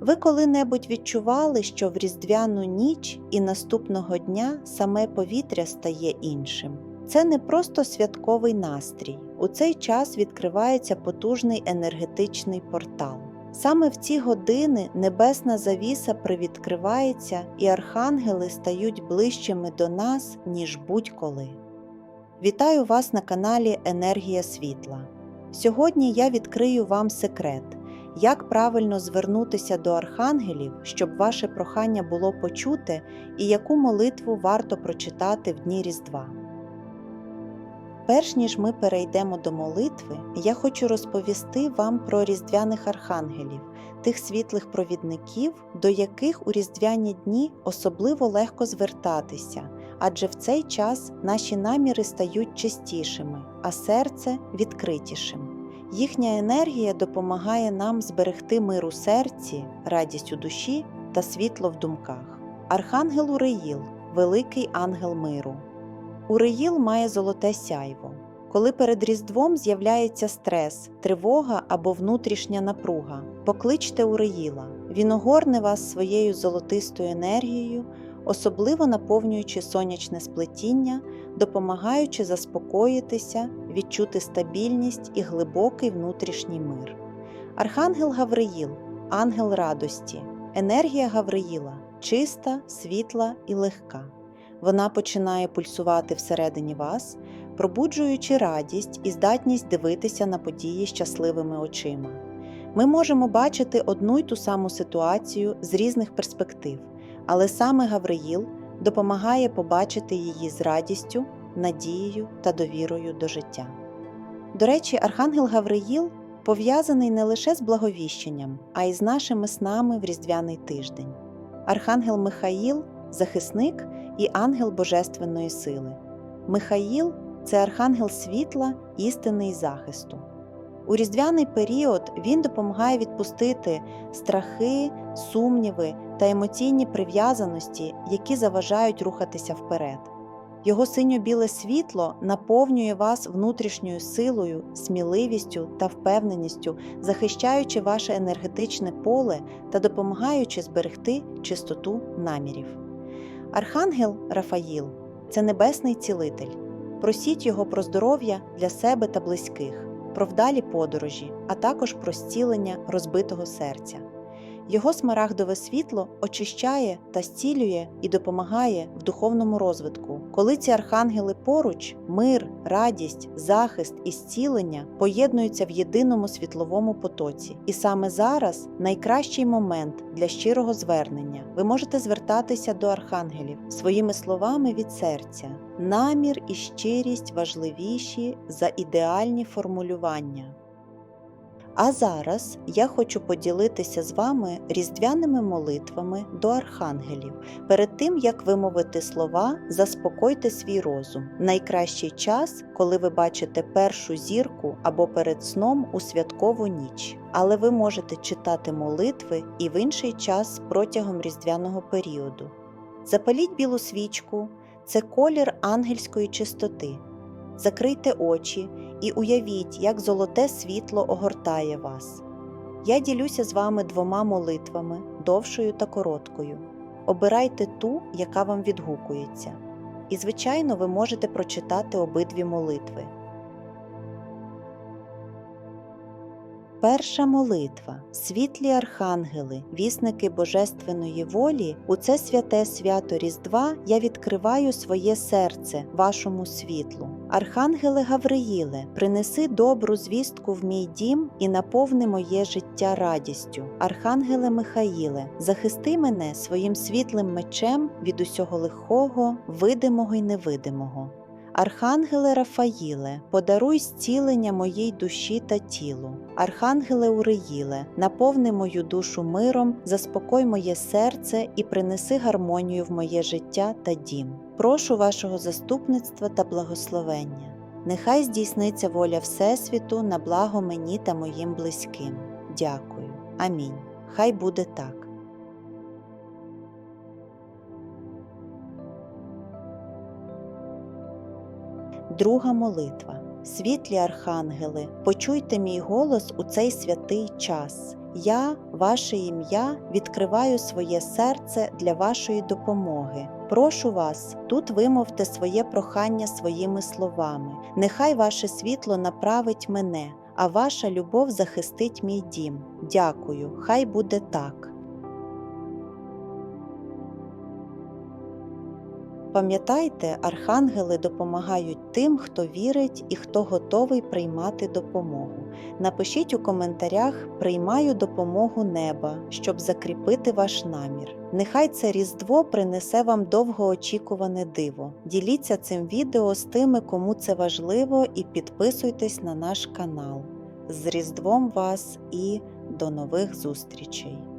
Ви коли-небудь відчували, що в різдвяну ніч і наступного дня саме повітря стає іншим? Це не просто святковий настрій. У цей час відкривається потужний енергетичний портал. Саме в ці години небесна завіса привідкривається, і архангели стають ближчими до нас, ніж будь-коли. Вітаю вас на каналі Енергія Світла. Сьогодні я відкрию вам секрет, як правильно звернутися до архангелів, щоб ваше прохання було почуте, і яку молитву варто прочитати в дні Різдва. Перш ніж ми перейдемо до молитви, я хочу розповісти вам про різдвяних архангелів, тих світлих провідників, до яких у різдвяні дні особливо легко звертатися, адже в цей час наші наміри стають чистішими, а серце відкритішим. Їхня енергія допомагає нам зберегти мир у серці, радість у душі та світло в думках. Архангел Уреїл великий ангел миру. Уреїл має золоте сяйво. Коли перед Різдвом з'являється стрес, тривога або внутрішня напруга, покличте Уреїла. Він огорне вас своєю золотистою енергією, особливо наповнюючи сонячне сплетіння, допомагаючи заспокоїтися, відчути стабільність і глибокий внутрішній мир. Архангел Гавриїл ангел радості. Енергія Гавриїла чиста, світла і легка. Вона починає пульсувати всередині вас, пробуджуючи радість і здатність дивитися на події щасливими очима. Ми можемо бачити одну й ту саму ситуацію з різних перспектив, але саме Гавриїл допомагає побачити її з радістю, надією та довірою до життя. До речі, Архангел Гавриїл пов'язаний не лише з благовіщенням, а й з нашими снами в Різдвяний тиждень. Архангел Михаїл захисник і ангел Божественної сили. Михаїл це архангел світла, істини і захисту. У різдвяний період він допомагає відпустити страхи, сумніви та емоційні прив'язаності, які заважають рухатися вперед. Його синьо-біле світло наповнює вас внутрішньою силою, сміливістю та впевненістю, захищаючи ваше енергетичне поле та допомагаючи зберегти чистоту намірів. Архангел Рафаїл це небесний цілитель. Просіть його про здоров'я для себе та близьких, про вдалі подорожі, а також про зцілення розбитого серця. Його смарагдове світло очищає та зцілює і допомагає в духовному розвитку. Коли ці архангели поруч, мир, радість, захист і зцілення поєднуються в єдиному світловому потоці. І саме зараз найкращий момент для щирого звернення. Ви можете звертатися до архангелів своїми словами від серця. Намір і щирість важливіші за ідеальні формулювання. А зараз я хочу поділитися з вами різдвяними молитвами до архангелів. Перед тим як вимовити слова, заспокойте свій розум. Найкращий час, коли ви бачите першу зірку або перед сном у святкову ніч. Але ви можете читати молитви і в інший час протягом різдвяного періоду. Запаліть білу свічку, це колір ангельської чистоти. Закрийте очі і уявіть, як золоте світло огортає вас. Я ділюся з вами двома молитвами, довшою та короткою. Обирайте ту, яка вам відгукується. І, звичайно, ви можете прочитати обидві молитви. Перша молитва, світлі архангели, вісники Божественної волі, у це святе свято Різдва я відкриваю своє серце вашому світлу. Архангеле Гавриїле, принеси добру звістку в мій дім і наповни моє життя радістю. Архангеле Михаїле, захисти мене своїм світлим мечем від усього лихого, видимого й невидимого. Архангеле Рафаїле, подаруй зцілення моїй душі та тілу. Архангеле Уреїле, наповни мою душу миром, заспокой моє серце і принеси гармонію в моє життя та дім. Прошу вашого заступництва та благословення. Нехай здійсниться воля Всесвіту на благо мені та моїм близьким. Дякую. Амінь. Хай буде так. Друга молитва. Світлі архангели, почуйте мій голос у цей святий час. Я, ваше ім'я, відкриваю своє серце для вашої допомоги. Прошу вас, тут вимовте своє прохання своїми словами. Нехай ваше світло направить мене, а ваша любов захистить мій дім. Дякую, хай буде так. Пам'ятайте, архангели допомагають тим, хто вірить і хто готовий приймати допомогу. Напишіть у коментарях Приймаю допомогу неба, щоб закріпити ваш намір. Нехай це Різдво принесе вам довгоочікуване диво. Діліться цим відео з тими, кому це важливо, і підписуйтесь на наш канал. З Різдвом вас і до нових зустрічей!